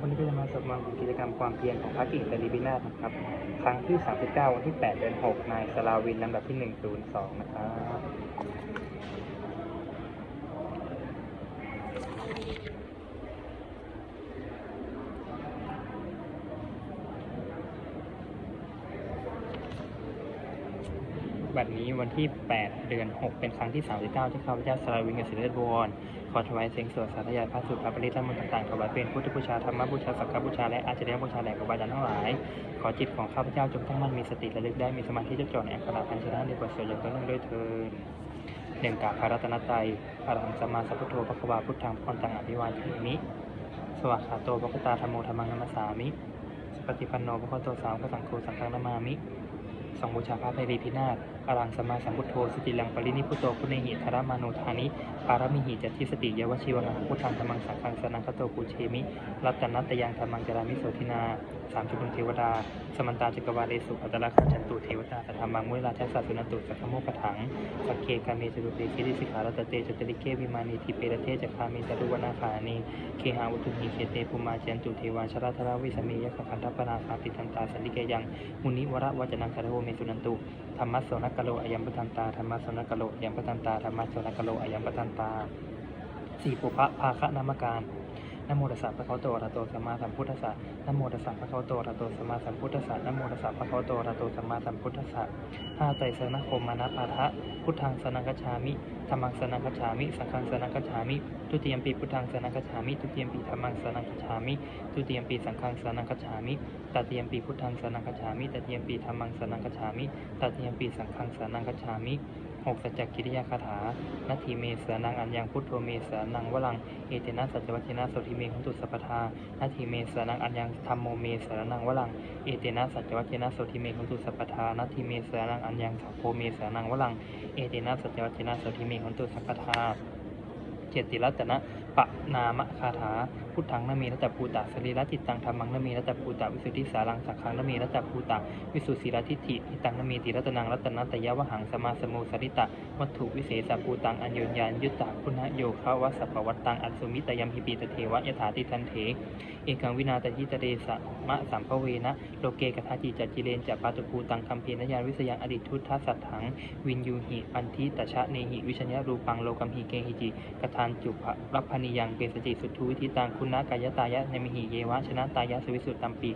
วันนี้ก็จะมาสรุปมากิจกรรมความเพียรของพระกิ่งตรีบินาศนะครับ ครั้งที่ 39 วันที่ 8 เดือน 6 นายสลาวินลำดับที่ 102 นะครับบัดนี้วันที่ 8 เดือน 6 เป็นครั้งที่ 39 ที่ข้าพเจ้าสลาวินกับศิริวร ขอถวายเสียงสวดสาธยายพระสุตพระปริธรรมต์ต่างๆถวายเป็นพุทธบูชาธรรมบูชาสังฆบูชาและอาจารย์บูชาแด่ครูบาอาจารย์ทั้งหลาย ขอจิตของข้าพเจ้าจงตั้งมั่นมีสติระลึกได้มีสมาธิจดจ่อในอักระพันชนะในบทสวดอย่างต่อเนื่องด้วยเถิดหนึ่งกาพระรัตนตรัยอรหังสัมมาสัพพุทโธพระควาพุทธังพรตังอภิวาเทมิ สวัสขาโตพระคตาธรรมโมธรรมังนัมสสามิสปฏิปันโนพระคโตสาวกสังโฆสังฆนามามิสองบูชาพระไตรรีพินาศอรังสมมาสัมพุทโธสติลังปรินิพุโตพุเนหิธารมานุธานิ ปารมิหิจัตติสติเยวชิวังพุทธังธรรมังสังฆังสนังคโตปูเชมิรัตนัตตยังธรรมังจรามิโสทินาสามจุลเทวดา สมันตาจักรวาเลสุอัตลักษณ์จันตุเทวตาสัทธรรมังมุลาชสัสสุนันตุสักโมกถังสักเคกาเมจตุเตคิริสิขารัตเตจตริเกวิมานีทิเปรเทจคามิจตุวนาคานีเคหาวุตุหิเคเตภูมาเจนตุเทวาชราธราวิสเมยขคันธปนาคาติทันตาสันติเกยังมุนิวระวจนังคารโวเมสุนันตุธรรมะโสนกกโลอายัมปทันตาธรรมะโสนกโลอายัมปทันตาธรรมะโสนกโลอายัมปทันตาสี่ปุพะภาคะนามการนโมตัสสะภะคะวะโตอะระหะโตสัมมาสัมพุทธัสสะนโมตัสสะภะคะวะโตอะระหะโตสัมมาสัมพุทธัสสะนโมตัสสะภะคะวะโตอะระหะโตสัมมาสัมพุทธัสสะห้าไตรสรณคมมานะปาทะพุทธังสนังกัจฉามิธรรมังสนังกัจฉามิ สังฆังสนังกัจฉามิทุติยมปีพุทธังสนังกัจฉามิทุติยมปีธรรมังสนังกัจฉามิทุติยมปีสังฆังสนังกัจฉามิตติยมปีพุทธังสนังกัจฉามิตติยมปีธรรมังสนังกัจฉามิตติยมปีสังฆังสนังกัจฉามิ กสัจจกิริยาคาถานาทีเมสานังอัญญังพุทโธเมสานังวลัง เอเตนะสัจวัชนะโสทิเมของตุสัพทานาทีเมสานังอัญญังธรรมโมเมสานังวลัง เอเตนะสัจวัชนะโสทิเมของตุสัพทานาทีเมสานังอัญญังสัพโพเมสานังวลัง เอเตนะสัจวัชนะโสทิเมของตุสัพทาเจติรัตนะปะนามคาถา พุทธังนเมรัตตภูตะสรีระจิตตังธรรมังนเมรัตตภูตะวิสุทธิสารังสักขังนเมรัตตภูตะวิสุทธิรทิฏฐิอิตังนเมติรัตนังรัตนัตยวหังสมาสมุสริตะวัตถุวิเศษภูตังอัญโยญญาณยุตตะคุณโยคะวัสสปวัตตังอัสุมิตยมหิปีตเทวะยถาติทันเถเอกังวินาตยิตเดสะมะสัมภเวนะโลเกกทาจิจัจจิเลนจะปาตุภูตังคัมเพนยานวิสยังอดิทุทธสัตถังวินยูหิปันทิตชะเนหิวิชญญารูปังโลกัมหิเกหิจิกทานจุภะรัพพนิยังเปสจิสุทธุวิธิตังคุณากายตายะในมิหิเยวะชนะตายะสวิสุตตัมปี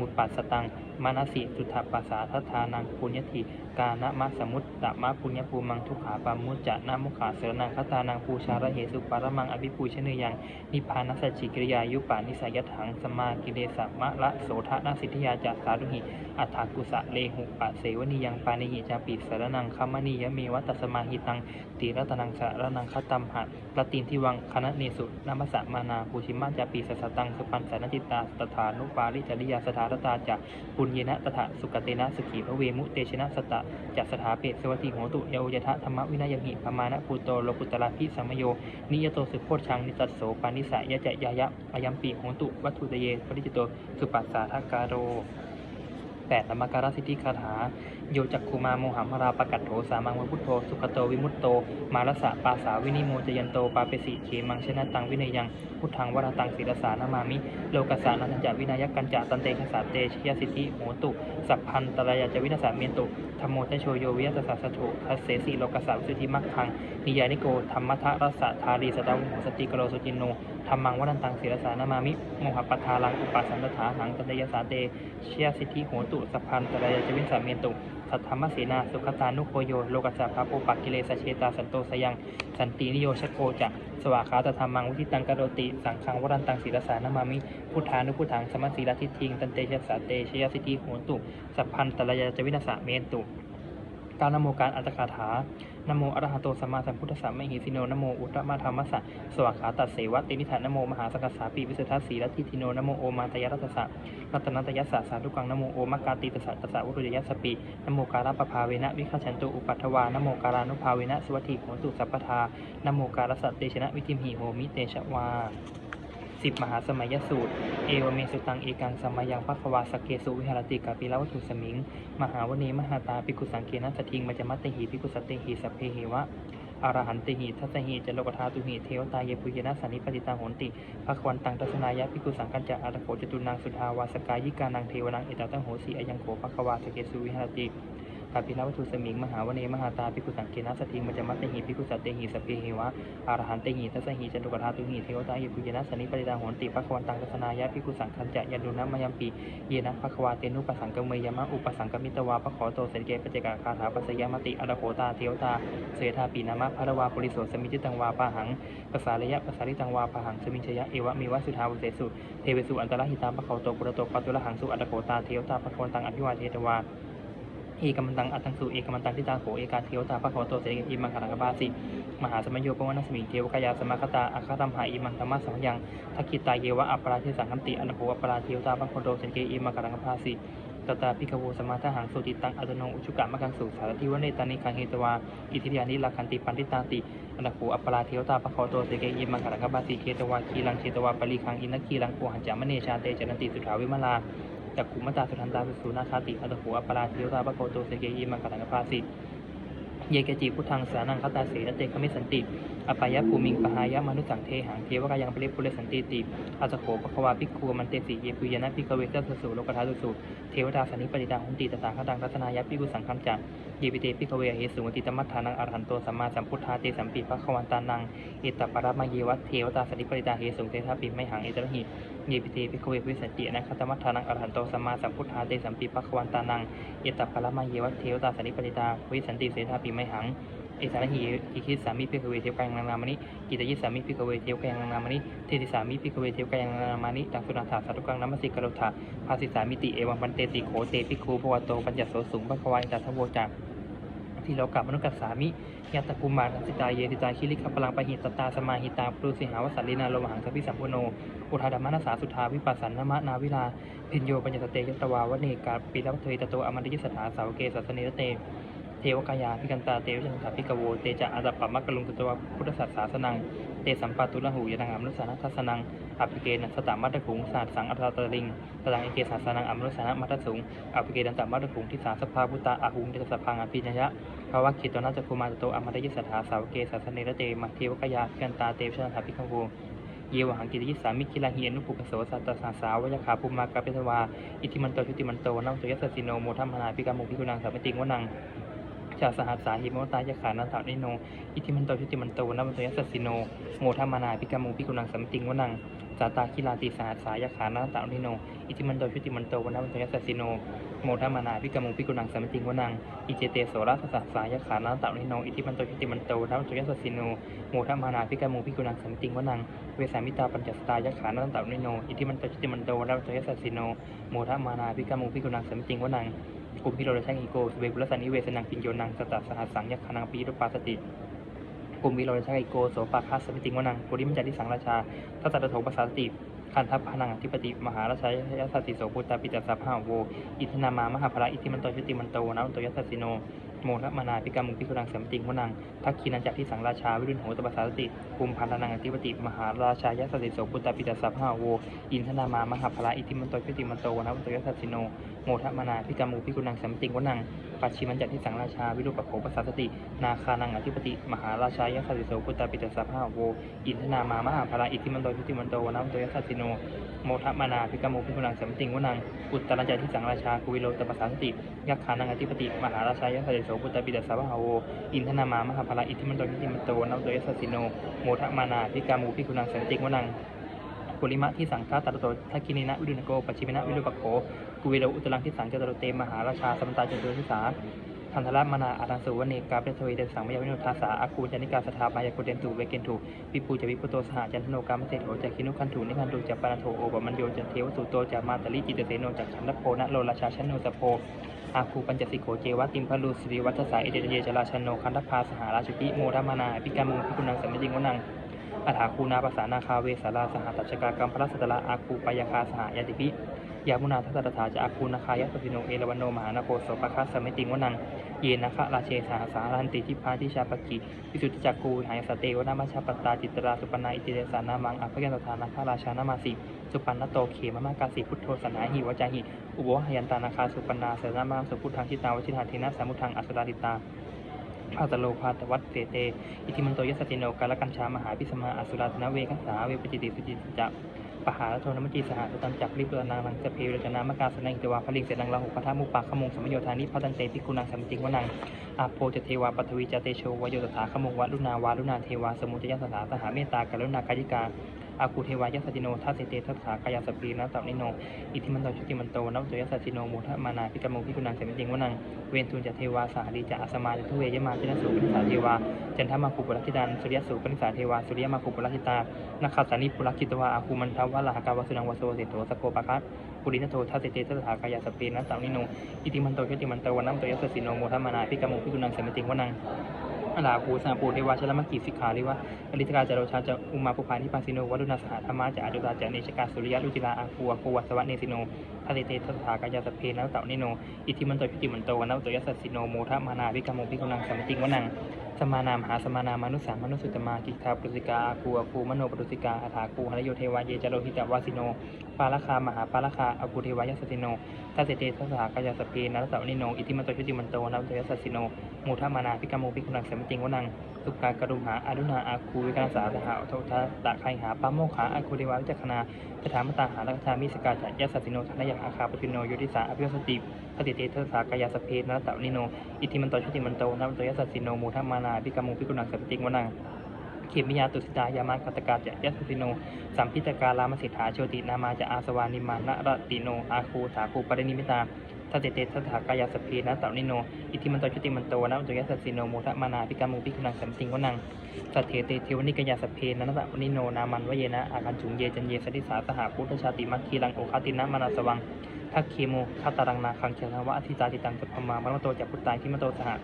มุตปัสสตังมานาสิสุทธปัสสาทัฏฐานังปุญญติกานะมะสมุตตะมะปุญญภูมังทุขาปามุจจะนะมุขาเสรนังคตานังปูชาระเหสุปารมังอภิปูชเนยังนิพานัสจิกริยายุปานิสัยถังสมากิเลสมะละโสทะนาสิทธิยาจะสารุหิอัฏฐากุสะเลหุปะเสวนิยังปานิหิจาปิสารนังคัมมณียเมวัตสมาหิตังติรัตนังสารนังคตัมหะปตินทิวังคณะเนสุนามัสสะมานาภูชิมาจาปีสสตังสุปันสานจิตตาตถานุปาริจริยาสถารตาจะปุญเยนะตถาสุกเตนะสุขีพระเวมุเตชนะสตะจัสถาเปสวัติโหตุเยวยทะธรรมวินัยหิพมานะภูโตโลกุตละพิสัมมโย นิยโตสุโคชังนิตัสโสปานิสายะจะยายะอายัมปีโหตุวัตถุตเยปริจิตโตสุปัสสาทการโรแปดธรรมการสิทธิคาถา โยจักคุมาโมหัมราปกัตโถสามังวพุทโธสุขโตวิมุตโต มารสะปาสาวินิโมจยันโตปาเปสิเขมังชนะตังวินัยยังพุทธังวรตังศิรสานามามิโลกสานันจาวินายักกัญจตันเตคสาเตชยสิทธิโหตุ สัพพันตรายาจวินาสาเมียนตุธรรมโมทโชโยวิยตสสสโถทัสเสสีโลกสาวิสุทธิมัคคังนิยานิโกธรรมทะรสะธารีสตาวุโหสติกโรสุจินโนธรรมังวรันตังศิรสานามามิโมหปัฏฐาลังอุปสันตถาหังตันเตยสาเตเชียสิทธิโหตุสัพพันตรายาจวินสาเมียนตุ สัทธรรมสีนา สุขตานุโคโย โลกัสสะพะโปปักกิเลสเชตาสันโตสยัง สันตินิโยชโกจะสวากขาตธรรมังวุทิตังกโรติ สังฆังวรันตังศิรสานามามิ พุทธานุพุทธังสมัสสีลทิทิง ตันเตชะสาเตชยสิทธิโหตุ สัพพันตระยาจวินาสะเมตุ การนโมการอัตถคาถานโมอรหะโตสัมมาสัมพุทธัสสะมหิสิโนนโมอุตตมะธรรมัสสะสวากขาตัดเสวะตินิธานโมมหาสกัสสาปีวิสุทธัสสีลัทธิทิโนนโมโอมาตยรัตสสะรัตนัตยัสสะสาธุกังนโมโอมกาติตสสะตสสะวุรุยยัสสปีนโมการะปภาเวนะวิคัจฉันตุอุปัฏฐวานโมการานุภาเวนะสวัสดิโหตุสัพพทานโมการสัตเตชนะวิธิมหิโหมิเตชวา สิบมหาสมัยสูตร เอวเมสุตังเอกังสมัยยังพัควาสเกสุวิหารติกาปิลวัตถุสมิง มหาวเนมหาตาปิกุสังเกนะสทิงมัจจมัตเตหิปิกุสตเตหิสัพเพเหวะอรหันติหิทัสสหิจโลกธาตุหิเทวตาเยปุยนะสันนิปติตังโหนติภควันตังทัศนายะพิกุสังกัญจะอาตโขจตุนังสุทาวาสกายิกานังเทวนังเอตตังโหสีอายังโขภควาสเกสุวิหารติ ปาปิลวัตุสมิง มหาวเนมหาตาภิกุสังเกนะสติมัจมัตเตหิภิกุสัตเตหิสพเพหิวะอารหันเตหิทัสสหิจตุกธาตุหิเทวตาเยปุยนะสนิปริตาโหนติภควันตังทัศนายะภิกุสังคัญจะยันดุนะมยังปีเยนะภควาเตนุปสังกเมยมะอุปสังกมิตวาภขอโตเสนเกปเจกาคาถาปัสยามติอรโหตาเทวตาเสธาปีนามะภระวาปุริโสสมิจิตังวาปาหังปสาระยะปสาริตังวาปาหังสมิชยะเอวะมีวะสุทาวเสสุเทวสุอันตรหิตาภขอโตปุระโตปัตุละหังสุอรโหตาเทวตาภควันตังอภิวาเทตวา เอกมันตังอัตตังสุเอกมันตังทิตาโขเอกาเทวตาพระโคโตเสกอิมังคารังกบาสิมหาสมัยโยปวันัสมิงเทวกายาสมาคตาอาคาตัมหาอิมังธรรมะสัมยังทักขิตาเยวะอัปปราเทสังคันติอนุโภอัปปราเทวตาพระโคโตเสกอิมังคารังกบาสิตตาพิกโวสมาทหังสุติตังอัตโนอุชุกะมะกังสุสารทิวเนตานิคังเฮตวาอิทิยานิลาคันติปันติตาติอนุโภอัปปราเทวตาพระโคโตเสกอิมังคารังกบาสิเคตวาคีลังเคตวาปริคังอินักคีลังโกหันจามเนชาเตจันติสุทาวิมลา จักขุมตาสุทันตาสุสูนาคาติอัตโหอปปราชิโยตาปโกโตเสเกยิมังคตังกภาสิเยเกจิพุทธังสานังคตาเสนเตคมิสันติ อปายะภูมิงปหายะมนุสังเทหังเทวกายังปริปุเรสันติติอาสโขปควาภิกขุมันเตสิเยปุยนะภิกเวทัสสุโลกธาตุสุเทวดาสันนิปติตาหุนติตถาคตังรัตนายะภิกุสังคัมจักเยปิเตภิกเวเหสุงติตมัฏฐานังอรหันโตสัมมาสัมพุทธาเตสัมปีภควันตานังเอตตปรมาเยวัตเทวตาสันนิปติตาเหสุเทธาปิไม่หังเอตระหิเยปิเตภิกขเววิสันตินะคัตมัฏฐานังอรหันโตสัมมาสัมพุทธาเตสัมปีปัควันตานังเอตัปปะละมาเยวะเทวตาสันนิปติตาวิสันติเสธาปิไมหังเอสารหิอิคิสามิภิกขเวเทวกังนังนามนิกิตยิสามิภิกขเวเทวกังนังนามนิเทติสามิภิกขเวเทวกังนังนามานิตังสุนันทาสาธุกังนัมสิกโรธาภาสิสามิติเอวังปันเตติโขเตภิกขุภวโตปัญจโสสุงภควายตาทโวจัก ที่เรากลับมนุษย์กัสสามิยัตตะกุมารสิตาเยติตาคิริขพลังปะหิตตาสมาหิตาปรุสิหาวสันลินาโลมหังสพิสัมพุโน อุทาดมานาสาสุทาวิปัสสันนมะนาวิลาพิญโยปัญญสเตยตวาวเนกาปิรัตเทตโตอมันติยสถาสาวเกสัสเนรเต เทวกายาพิกันตาเตวจันทาพิกโวเตจะอาตปะมักกลุงตุตวะพุทธศาสาสนัง เตสัมปาตุลหูยนังอมนุสานัทัสนังอภิเกนัสตตมัตตคุงศาสสังอัตตตลิงตังเอเกศาสนังอมนุสานะมัตตสุงอภิเกนันตมัตตคุงทิสาสภาพุตตาอาหุงเดสสพังอภิญญะภาวะคิตนาจะภูมาตโตอมตยิสถาสาวเกสัสเนรเตมะเทวกายาพิกันตาเตวชันทาพิกโวเยวหังกิติยิสามิคิลาเฮียนุปุกโสสัตตสาสาวยคาภูมากาเปตวา อิทิมันโตชุติมันโตนัมโตยัสสิโนโมทัมมนาพิกามุพิกุนังสัมปติงวนัง ชาสหัสสาหิโมตายะขานันทานิโน อิทิมันโตชุติมันโตนัมโตยัสสิโน โมธามมนาพิกามูพิกุนังสัมติงวนังสาตาคิลาติสหัสสายะขานันทานิโน อิทิมันโตชุติมันโตนัมโตยัสสิโน โมทัมมนาพิกามุพิกุนังสัมติงวนังอิเจเตโสรัสสะสายขานันทานิโนอิทิมันโตชุติมันโตนัมโตยัสสิโนโมทัมมานาพิกามุพิกุนังสัมติงวนังเวสามิตาปัญจสตายขานันตานิโนอิทิมันโตชิติมันโตวัตโตยัสสิโนโมทมานาพิกามุพิกุนังสัมติงวนังกุมพิโรรชังอิโกสเวกุลสันนิเวสนังปิญโยนังสตตสหัสสังยักขานังปีรุปาสติกุมพิโรรชังอิโกโสปาคัสสมิติงวนังปุริมัจจติสังราชาทัตตะโถปัสสติ คันทัพพนังอธิปติมหาราชายสัสสิโสพุตตาปิตสัพพาโว อิทนามามหาภระอิทิมันโตชิติมันโตนะมันโตยัสสสิโน โมทมานาพิกามุพิกุนังเสมติงวนังทักขีนันจักที่สังราชาวิรุณโหตปสาติภูมิพันธนังอธิปติมหาราชายสัสสิโสปุตตาปิตสัพพาโว อินทนามามหาภระอิทิมันโตชิติมันโตนะมันโตยัสสสิโน โมทมานาพิกามุพิกุนังสัมติงวนังปัจฉิมัญจักที่สังราชา วิรุปโขปสาสติ นาคานังอธิปติ มหาราชายัสสิโสปุตตาปิตสัพพาโว อินทนามามหาภระอิทิมันโตชิติมันโตนะมันโตยัสสสิโน โมทมานาพิกามุพิกุนังสัมติงวนัง อุตตรัญจที่สังราชากุวิโรตปสาสติ ยักขานังอธิปติ มหาราชายัสสิโสปุตตาปิตสัพพาโว อินทนามามหาภระอิทิมันโตชิติมันโตนะมันโตยัสสสิโน โมทมานาพิกามุพิกุนังสัมติงวนังปุริมะที่สังฆาตตโตทักกินินะวิรุณโกปัจฉิมนะวิรุปโข กุเวโรอุตลังที่สังจตโรเตมหาราชาสมตาจตุรทิสาทันทะมนาอาตังสุวเนกาเปทเวเดสังมยาวินุทัสาอากูจานิกาสถาบายาโกเดนตุเวเกนตุวิปูจวิปุโตสหจันทโนกามเศโถจากคินุคันถุนิคันตุจัปปานาโทโอปมันโยจันเทวสุโตจามาตลิจิตเสโนจากขันธโพนะโลราชาชนโนสโพอาคูปัญจสิโขเจวะติมพลูสิริวัตสายเอเดเยจราชนโนคันธพาสหาราชุกิโมทมานาพิกามุพิกุนังสัมมิจิงวนังอัฏฐาคูนาภาษานาคาเวสาราสหตัชกากรรมพระสัตละอาคูปยาคาสหยาติพิ ยามุนาทัตตถาจะอาคูนาคายะสติโนเอราวันโนมหานาโคโสปะคะสมิติงวนังเยนะคะราเชสาสารันติทิพาทิชาปกิวิสุทธิจักกูหายสเตวนามาชาปตาจิตราสุปนาอิติเดสานามังอภยันตถานาคาราชานามาสิสุปันนโตเขมมากาสิพุทโธสนาหิวจาหิอุโบหยันตานาคาสุปนาเสนามังสุพุทธังทิตาวชิตาเทนะสมุทังอัสราดิตาพาตโลพาตวัตเสเต อิทิมันโตยสสติโนกาลกัญชามหาพิสมาอสุราธนเวกัสสาเวปจิติสุจิตจัก ปหาโทนมจีสหตุตันจักริบเรนางนังสเพรจนามกาสนังเทวาพลิงเสนังลาหุปทามุปาขมงสมโยธานิพัตันเตปิกุนังสัมจิงวนังอาโพจเทวาปัทวีจเตโชวโยตถาขมงวะลุนาวาลุนาเทวาสมุจยสถาสหาเมตตากรุณากายิกา อาคูเทวายสสติโนทัสเสเตทัสสากายาสปีนะตับนิโน อิทิมันโตชุติมันโตนับตัยสสติโนโมทะมานาพิกรรมพิกุนังเสมิจิงวนัง เวนทุนจะเทวาสาดีจะอาสมาจะทุเวยมาจินสุปนิสาเทวา จันทมาคุปุรธิดันสุริยสุปนิสาเทวา สุริยมาคุปุรธิตานาคาสานิปุรคิตวาอาคูมันทวะลาหกาวสุนังวโสเสโตสโกปะคัสปุรินโตทัสเสเตทัสสากายาสปีนะตับนิโน อิทิมันโตชุติมันโตวันนับตัยสสติโนโมทะมานาพิกรรมพิกุนังเสมิจิงวนัง อลาภูสนาปูเทวาชลมกิสิกขาริวะอริทกาจาโรชาจะอุมาปุพานิปัสสิโนวัลุนาสหธรรมาจะอาจุตาจะเนชกาสุริยะลุจิลาอาคูอาคูวัสวะเนสิโนทะเลเตทัสถากายาสเพนะเต่านิโนอิทิมันโตพิจิมันโตวันนโตยัสสิโนโมทะมานาวิกรรมพิกุนังสมติงวนัง สมานามหาสมานามนุสสามนุสุตมากิคาปุสิกาอาคูอาคูมโนปรุสิกาอาถาคูหรโยเทวาเยจโรหิตวาสิโน ปาลคามหาปาลคาอาคูเทวายสสติโนทัสเสเตทัสสากายสเพนะเต่านิโน อิทิมันโตชุติมันโตวันนโตยัสสิโนโมทามานาพิกามูพิกุนังเสมติงวนัง สุกากรุมหาอารุณาอาคูวิกาสาสหาโททะตะไคหาปาโมขาอาคูเดวาวิจักขณาสถามตาหาลักชามิสกาจัยสัสสิโนธนยักอาคาปปิโนโยติสาอภิสติปฏิเตเทสากายาสเพนะตะนิโน อิทิมันโตชติมันโตนัมโตยัสสสิโนมูทัมานาปิกามุปิกุนังสัมติงวนังเขมิยาตุสิตายามากัตกาจะยัสสิโน สัมพิตการามสิทธาโชตินามาจะอาสวานิมานรติโน อาคูสาคูปรินิมิตา ทัตเตเตทัสถากายาสพีนะตานิโน อิทิมันโตชุติมันโตนัมโตยัสสสิโนมูทัมานาพิกามูพิกุณังสัมติงวนังสัทเทเตเทวนิกยาสพีนันตานิโนนามันวเยนะอาการจุงเยจันเยสติสาสหพุทธชาติมัคคีลังโอคาตินะมานาสวังทักเคโมคาตารังนาคังเชนวะอธิตาติตังจัพมามรมโตจัพุตตายทิมโตสหะ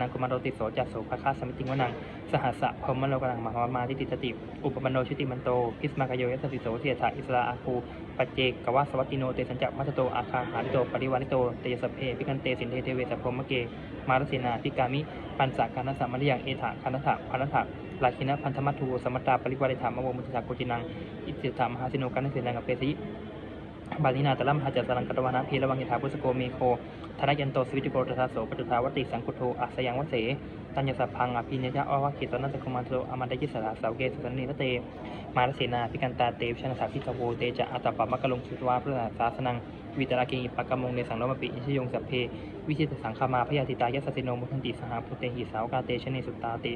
นังกุมารโตติโสจัสโสภคาสมิติวนัง สหัสสะพรมโลกนังมหามาทิติตติ อุปปันโนชุติมันโต พิสมากโยยัสสิโสเสียถาอิสราอาคูปัจเจกกวะสวัตติโนเตสัญจมัตโตอาคาหาริโตปริวานิโตเตยสเพพิกันเตสินเทเทเวสพรมเก มารเสนาพิกามิ ปันสากานัสสะมริยังเอถาคานัสสะพันนัสสะลาคินะพันธมัตถุสมัตตาปริวาริธามะโวมุตตะโกจินัง อิติธามหาสิโนกันเสนังอเปสิ บาลินาตะลัมหาจัสรังกัตวานาพีระวังยิทาพุสโกเมโคธนยันโตสวิติโกตถาโสปจุทาวติสังกุโทอัสยังวเส ตัญญสัพพังอภิญญาอวะคิตนันตคุมันโตอมันตยิสระสาวเกสุสันนิรเต มารเสนาพิกันตาเตวชนะสาพิกโวเตจะอัตตปะมะกะลงสุตวาพระสาสนังวิตราเกงิปะกะมงในสังโลมปิอิชยงสัพเพวิชิตสังคามาพยาติตายสสสิโนมุทันติสหาพุเตหิสาวกาเตชเนสุตตาติ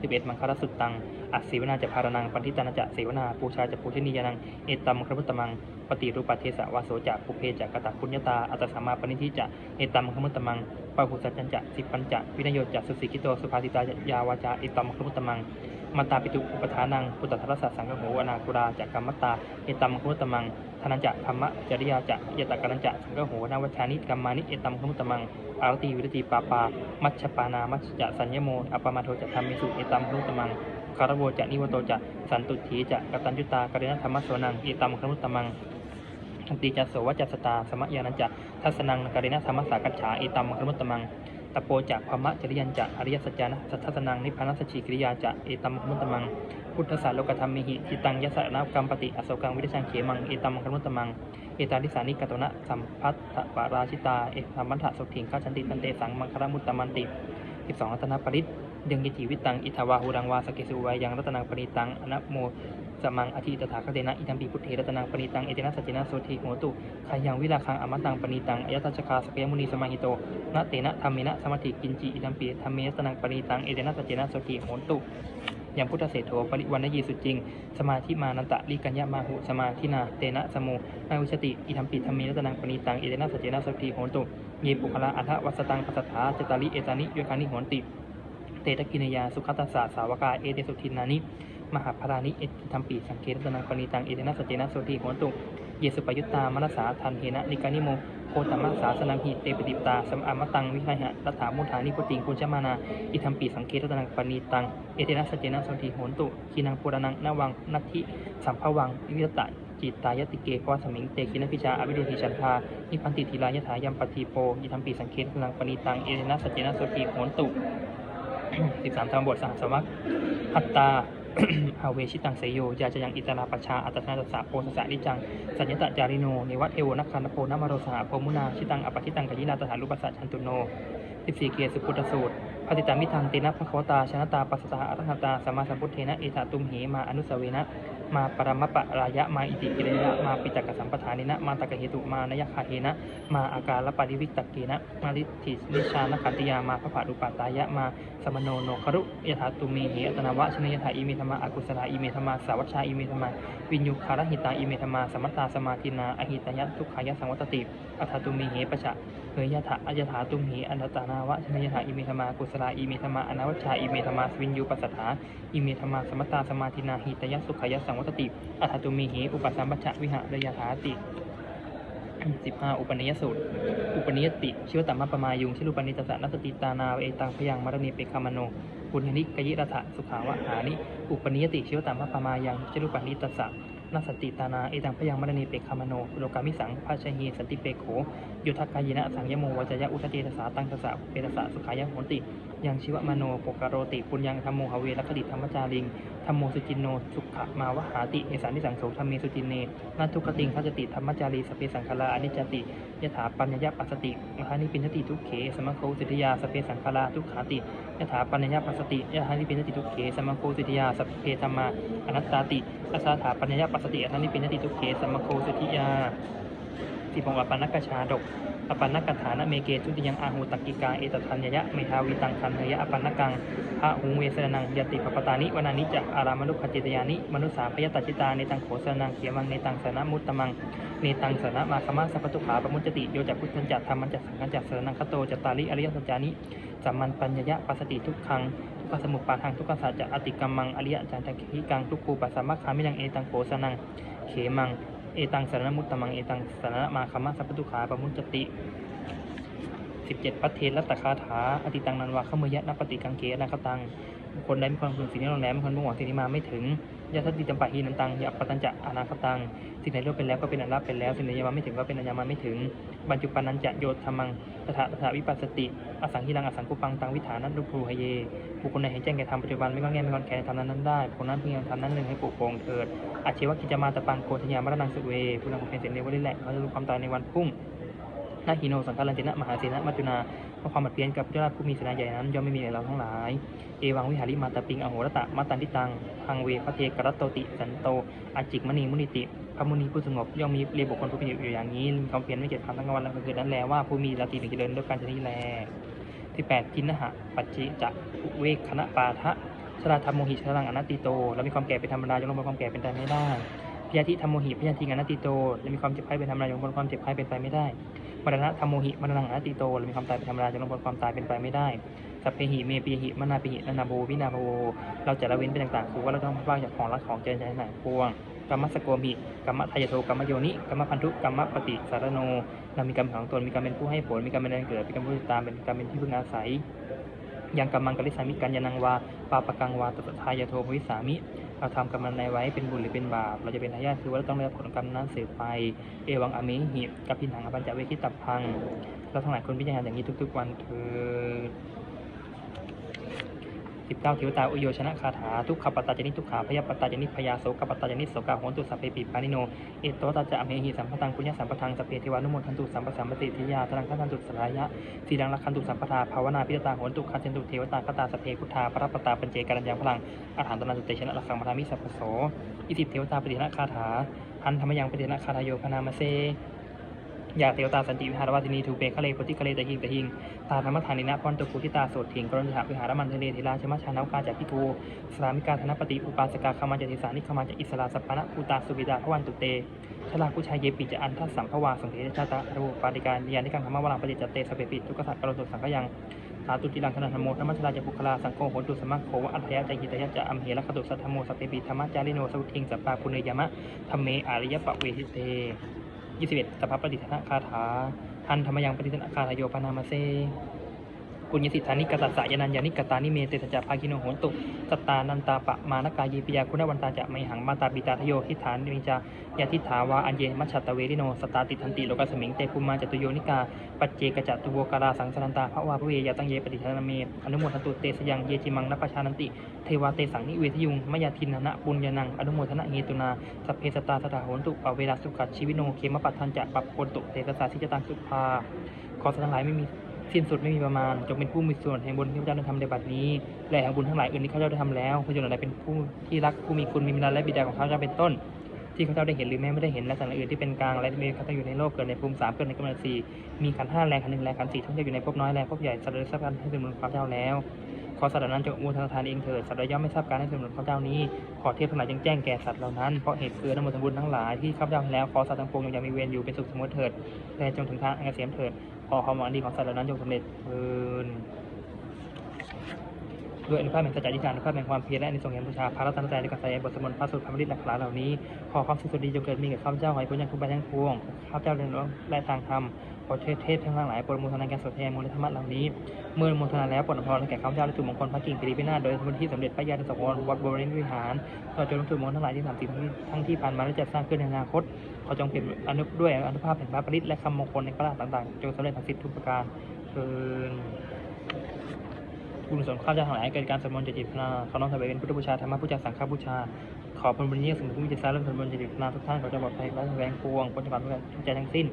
สิบเอ็ดมังคารสุตตังอัสสีวนาจะพารนังปันทิตานาจะเสวนาปูชาจะปูชนียานังเอตัมครมุตมังปฏิรูปเทสะวาโสจะปุเพจะกตะปุญญตาอัตสัมมาปณิทิจะเอตัมครมุตมังปะหุสัจจันจะสิปัญจะวินโยจะสุสิกิโตสุภาติตายาวาจาเอตัมครมุตมัง มาตาปิตุอุปทานังปุตตะทรสสสังฆโหอนาคุราจะกรรมตตาเอตัมคุตมังธนัญจะธรรมะจริยาจะยตะกันัญจะสังฆโหนาวัชานิกรรมานิเอตัมคุตมังอารติวิรติปาปา มัชฌปานามัชจะสัญญโมอปมาโทจะธรรมิสุเอตัมคุตมังคารวจะนิวโตจะสันตุถีจะกตัญญุตากริณธรรมสวนังเอตัมคุตมังทันติจะโสวจจสตา สมะยานันจะทัสนังกริณธรรมสากัจฉาเอตัมครุตมัง ตโปจะพมะจริยันจะอริยสัจจานะสัทธสนังนิพพานัสชิกิริยาจะเอตัมครุตมัง พุทธศาสโลกธรรมมิหิจิตังยสสนกรรมปฏิอโศกังวิริชังเขมังเอตัมครุตมังเอตาลิสานิกตนะสัมพัทธปาราชิตาเอธรรมันถะสุถิงข้าชันติตันเตสังมังคารมุตตมันติ12รัตนปริตเดงกิจิวิตังอิทาวาหูรังวาสเกสุวายังรัตนังปณิตังอนะโม สมังอธิตถาคเตนะอิทัมปีพุทเทรตนังปณิตังเอเตนะสัจจนะโสทีโหตุขายังวิลาคังอมตังปณิตังอายตัชคาสกยมุนีสมาหิโตนะเตนะธรรมเมนะสมาธิกินจิอิทัมปีธรรมเมรัตนังปณิตังเอเตนะสัจจนะโสทีโหตุยังพุทธเศรษโธปริวันยีสุจริง สมาธิมานันตะลิกัญญามาหุ สมาธินา เตนะสมุนาวิชติ อิทัมปิธรรมีรัตนังปณีตัง เอเตนะสัจเจนะสัพพีโหนตุเยปุคละอัฏฐวัสตังปัสสถาเจตาลิเอตานิโยคานิโหนติ เตตะกินยา สุขตัสสะสาวกา เอเตสุทินานิ มหาพรานิเอติทัมปีสังเกตรัตนังปณีตังเอเตนะสเจนะสัพพีโหนตุเยสุปยุตตามนสสาทันเทนะนิกานิโมโคตมะสาสนังหิเตปฏิตาสัมอามตังวิหหะรัฐามุทานิพุติงปุญชมานาอิทัมปีสังเกตรัตนังปณีตังเอเตนะสเจนะสันติโหนตุคีนังปุรนังนวังนัตถิสัมภวังวิรตะจิตตายติเกภวสมิงเตคินพิชาอวิเดหิชันทานิพันติทีลายถายัมปทีโปอิทัมปีสังเกตรัตนังปณีตังเอเตนะสเจนะสันติโหนตุสิบสามธรรมบทสามสวักอัตตา อาเวชิตังเสยโยยาจะยังอิตราปชชาอัตตนาตสสะโพสสะนิจัง สัญญตจาริโนเนวัตเทวนักขันโพนมโรสหะโพมุนา ชิตังอปทิตังกยินาตถารุปัสสะชันตุโนสิบสี่เกียรติสุพุทธสูตรปฏิตามิทังตินะภควตาชนะตาปัสสตาอรหัตตาสมมาสัมพุทเทนะเอตตุมเหมาอนุสเวนะ มาปรมปะรายะมาอิติกิริยะมาปิจักสัมปทานินะมาตกเหตุมานยคาเทนะ มาอาการละปริวิตตเกนะมาลิธินิชานขันติยามาพระผาดุปาตายะมาสมโนโนครุยถาตุเมเหอัตนวะชนยถาอิเมธรรมาอากุศลาอิเมธรรมาสาวัชชาอิเมธรรมาวิญญูคารหิตาอิเมธรรมาสมัตตาสมาธินาอหิตยะทุกขายะสังวัตติอัฏฐตุเมเหปะชะ เฮยยะถะอัยถาตุมหีอันตตานาวะชนยถาอิเมธรรมากุศลาอิเมธรรมาอนาวัชชาอิเมธรรมาสวินยูปัสสถาอิเมธรรมาสมตตาสมาธินาหิตยสุขยสังวัตติอัฏฐตุมีหีอุปสัมปชะวิหารยถาติสิบห้าอุปนิยสูตร อุปนิยติชิวตมะปมายุงชิรุปนิตสะนัตติตานาเอตังพยังมรณีเปคามโนปุญญนิกยิรัฐะสุขาวะหานิอุปนิยติชิวตมะปมายังชิรุปนิตสะ นสติตานาเอตังพยังมรณีเปกคามโนโลกามิสังภาชหีสันติเปโขยุทธกายนะสังยโมวจยะอุทเตตสาตังตสะเปตสะสุขายะโหติ ยังชิวมโนปกโรติปุญญังธรรมโมหเวรคดิธรรมจาริงธรรมโมสุจินโนสุขมาวหาติเอสานิสังโสธรรมเมสุจินเนนัตทุกติงคัจติธรรมจารีสเพสังคาราอนิจจติยถาปัญญยปัสสติมหานิปินทติทุกเขสมโคสิทธิยาสเพสังคาราทุกขาติยถาปัญญยปัสสติยถานิปินทติทุกเขสมโคสิทธิยาสเพธรรมาอนัตตาติอาสาถาปัญญยปัสสติยถานิปินทติทุกเขสมโคสิทธิยาสิพงอปันนกชาดกอปันนกถานะเมเกทุติยังอาหูตักกิกาเอตทัญญะเมทาวิตังคันเนยะอปันนกังพระหุงเวสนังยติปปตานิวนานิจะอารามนุขจิตยานิมนุสาพยตจิตาในตังโขสนังเขียมังในตังสนะมุตตมังเนตังสนะมาคมาสัพพตุขาปมุจจติโยจักพุทธันจัตธรรมันจักสังฆันจักสรนังคโตจัตตาริอริยสัจจานิสัมมันปัญญยะปัสสติทุกขัง กสมุปปาทังทุกขสัจจะอติกรรมังอริยจันทกิกังทุกขูปัสสมะคามิยังเอตังโขสนังเขมังเอตังสารณมุตตมังเอตังสารณมาคามาสัพพตุขาปมุจจติสิบเจ็ดปัทเทรัตคาถาอติตังนันวาขมยะนปฏิกังเกนาคตังคคลใดมีความพึงสิ่งที่เราแล้มีคนมุ่งหวังสิ่งที่มาไม่ถึงยะทัตติจำปะฮีนันตังยะปตัญจะอนาคตังสิ่งไหนล่วงไปแล้วก็เป็นอันรับไปแล้วสิ่งไหนยังมาไม่ถึงก็เป็นอันยังมาไม่ถึงบรรจุปนนันจะโยธรรมัง ตถาสถาวิปัสสติ อสังหิรังอสังกุปังตังวิถานันลุภูหเย บุคคลใดเห็นแจ้งแก่ธรรมปัจจุบันไม่ก็แง่ไม่ก็แก่ทำนั้นนั้นได้บุคคลนั้นเพียงทำนั้นหนึ่งให้ปลุกโปร่งเถิดอาชีวกิจมาตะปังโกธยามรณังสุเวผู้นำของเป็นเสนวลิแหละเขาจะรู้ความตายในวันพรุ่ง นาหิโนสังฆารันตินะมหาเสนะมัจจุนาเพราะความบัดเปลี่ยนกับเจ้าราชผู้มีเสนาใหญ่นั้นย่อมไม่มีในเราทั้งหลาย เอวังวิหาริมาตาปิงอโหรตะมาตันทิตังพังเวพระเทกรัตโตติสันโตอาจิกมณีมุนิติพระมุนีผู้สงบย่อมมีเรียบุคคลผู้เป็นอยู่อย่างนี้มีความเปลี่ยนไม่เกิดคำทั้งกลางวันและกลางคืนนั้นแลว่าผู้มีราตรีหนึ่งเจริญด้วยการชนิแลที่แปดกินนหะปัจจิจะอุเวกคณะปาทะชราธรรมโมหิชรังอนัตติโตแล้วมีความแก่เป็นธรรมดาจงลงบนความแก่เป็นไปไม่ได้ พยาธิธรรมโมหิพยาธิอนัตติโตและมีความเจ็บไข้เป็นธรรมดาจงลงบนความเจ็บไข้เป็นไปไม่ได้มรณะธรรมโมหิมรณังอนัตติโตและมีความตายเป็นธรรมดาจะลงพ้นความตายเป็นไปไม่ได้สัพเพหิเมปีหิมนาปิหินานาโบวินาโบเราจะละเว้นเป็นต่างๆคือว่าเราต้องพลาดจากของรักของเจริญใจหนพวงกรรมสโกมิกรรมทายโทกรรมโยนิกรรมพันธุกรรมปฏิสารโนเรามีกรรมของตนมีกรรมเป็นผู้ให้ผลมีกรรมเป็นแรงเกิดมีกรรมผู้ติดตามเป็นกรรมเป็นที่พึ่งอาศัยยังกรรมังกริสามิกันยานังวาปาปกังวาตตทายโทภวิสามิ เราทำกรรมในไว้เป็นบุญหรือเป็นบาป เราจะเป็นทายาทคือว่าเราต้องได้รับผลกรรมนั้นเสืบไป เอวังอเมหิกับพินหังอปัญจเวคิตับพัง เราทั้งหลายคนพิจารณาอย่างนี้ทุก ๆ วันคือ 19เทวตาอุโยชนะคาถาทุกขปตาจนิทุกขาพยาปตาจนิพยาโสกปตาจนิโสกาโหนตุสัพเพปิปานิโนเอตโตตาจะอเมหิสัมปทังปุญญสัมปทังสเปเทวานุโมทันตุสัมปสัมปติทิยาตรังคันตุสลายะสีดังลักคันตุสัมปทาภาวนาพิจตาโหนตุคันเจนตุเทวตาคตาสเพพุทธาปรปตาปัญเจกันยังพลังอาถารตนาตุเตชนะลักขังมรามิสัพโสอิสิเทวตาปฏิณคาถาพันธรรมยังปฏิณคาทโยพนามาเซ ยาเทวตาสันติวิหารวัตินีทูเปคะเลโพธิคะเลตะหิงตะหิงตาธรรมฐานินะพรตุกุทิตาโสดถิงกรณิหะวิหารมันเทเลธิราชมาชานาวกาจากพิทูสรามิกาธนปฏิอุปาสกาคามาจติสานิคมาจอิสราสัพพนะภูตาสุวิดาพวันตุเตชลากุชายเยปิจะอันทัสสัมภวาสังเทชาตะรูปาติการยานิกังธรรมวรังปฏิจจเตสเปปิทุกขสัตกรสุสังขยังสาตุจิลังธนธรรมโมธรรมชลาจะปุคลาสังโฆโหตุสมัคโควะอัฏฐยะใจหิตยะจะอัมเหระคตุสัทธโมสพเปปิธรรมจาริโนสุทิงสัปปาปุเนยมะธรรมเมอาริยปะเวทิเต 21สัพพปฏิทนะคาถาทันธรรมยังปฏิทนะคาทาโยปนามาเซ ปุญญสิทธานิกตัสสะยานัญญานิกตานิเมเตสจจภาคิโนโหนตุสตานันตาปะมานกายีปิยาคุณวันตาจะไมหังมาตาปิตาทโยทิฐานนิจายาทิฐาวาอัญเยมัชชตตเวริโนสตาติทันติโลกสมิงเตภูมาจตุโยนิกาปัจเจกจัตุโวกาลาสังสนันตาภวาพระเวยาตังเยปฏิทานเมอนุโมทันตุเตสยังเยจิมังนปชานันติเทวาเตสังนิเวทยุงมยาทินนะปุญญานังอนุโมทนะเฮตุนาสเพสตตาสตาโหนตุปเวลาสุขัดชีวิโนเคมปัตทันจะปัปปนตุเตสสาสิจตังสุภาขอสัตว์ทั้งหลายไม่มี สิ้นสุดไม่มีประมาณ จงเป็นผู้มีส่วนแห่งบุญที่พระเจ้าได้ทำในบัดนี้ และแห่งบุญทั้งหลายอื่นที่ข้าเจ้าได้ทำแล้วพระเจ้าเหล่าใดเป็นผู้ที่รักผู้มีคุณมีมิตรและบิดาของข้าเจ้าเป็นต้น ที่ข้าเจ้าได้เห็นหรือแม้ไม่ได้เห็นและสัตว์อื่นที่เป็นกลางและมีข้าเจ้าอยู่ในโลกเกิดในภูมิสามเกิดในกำเนิดสี่มีขันห้าแรงขันหนึ่งแรงขันสี่ทั้งจะอยู่ในภพน้อยแรงภพใหญ่สัตว์ใดทราบการให้สมนุนข้าเจ้าแล้วขอสัตว์นั้นจงอนุโมทนาทานเองเถิดสัตว์ย่อมไม่ทราบการให้สมนุนข้าเจ้านี้ขอเทพทั้งหลายจงแจ้งแก่สัตว์เหล่านั้นเพราะเหตุคือน้ำมันสมบูรณ์ทั้งหลายที่ข้าเจ้าแล้วขอสัตว์ทั้งปวงจงอย่ามีเวรอยู่เป็นสุขสมมติเถิดและจงถึงทางอันเกษมเถิด ขอความหวังดีของสัตว์เหล่านั้นจงสำเร็จเอิน ด้วยอนุภาพแห่งสัจจะอธิการอนุภาพแห่งความเพียรและอนิสงส์แห่งบูชาพระรัตนตรัยในการใส่บทสมนต์พระสุดพระมฤทธิ์หลักหลายเหล่านี้ขอความสุขสวัสดีจงเกิดมีแก่ข้าพเจ้าขอให้พ้นจากทุกข์ภัยทั้งปวงข้าพเจ้าเรียนรู้และทางธรรมขอเทศเทพทั้งหลายโปรดอนุโมทนาการสวดแทนมูลธรรมะเหล่านี้ เมื่ออนุโมทนาแล้วโปรดอภรให้แก่ข้าพเจ้าและถูกมงคลพระกิ่งกิริพินาศโดยสมุนที่สำเร็จพระญาณสังวรวัดบรนิวิหารตลอจนถึงมงคลทั้งหลายที่สามสิบทั้งที่ผ่านมาและจะสร้างขึ้นในอนาคตขอจงเปลี่ยนอนุด้วยอนุภาพแห่งพระปริตและคำมงคลในพระราชต่างๆ จงสำเร็จทั้งสิทธิทุกประการเชิญ บุญส่วนข้าจ้าทั้งหลายเกิดการสวดมนต์เจติพนาขอน้อมถวายเป็นพุทธบูชาธรรมบูชาสังฆบูชา ขอผลบุญยิ่งสมบูรณ์วิจิสารเริ่มสวดมนต์เจติพนาทุกท่านขอจะปลอดภัยและแสวงปวงพ้นจากความทุกข์ทุกใจทั้งสิ้น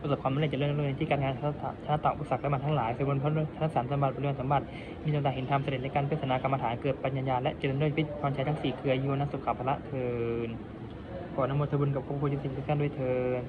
ประสบความสำเร็จเจริญรุ่งเรืองที่การงานชาติชาติต่างอุปสรรคและมันทั้งหลายสมบูรณ์พระชนะสารสมบัติบริวารสมบัติ มีจงตาเห็นธรรมเสด็จในการพิจารณากรรมฐานเกิดปัญญาและเจริญด้วยพิพรชัยทั้งสี่เครือโยนสุขภพละเทินขออนโมทบุญกับพระพุทธสิทธิ์ทุกท่านด้วยเทิน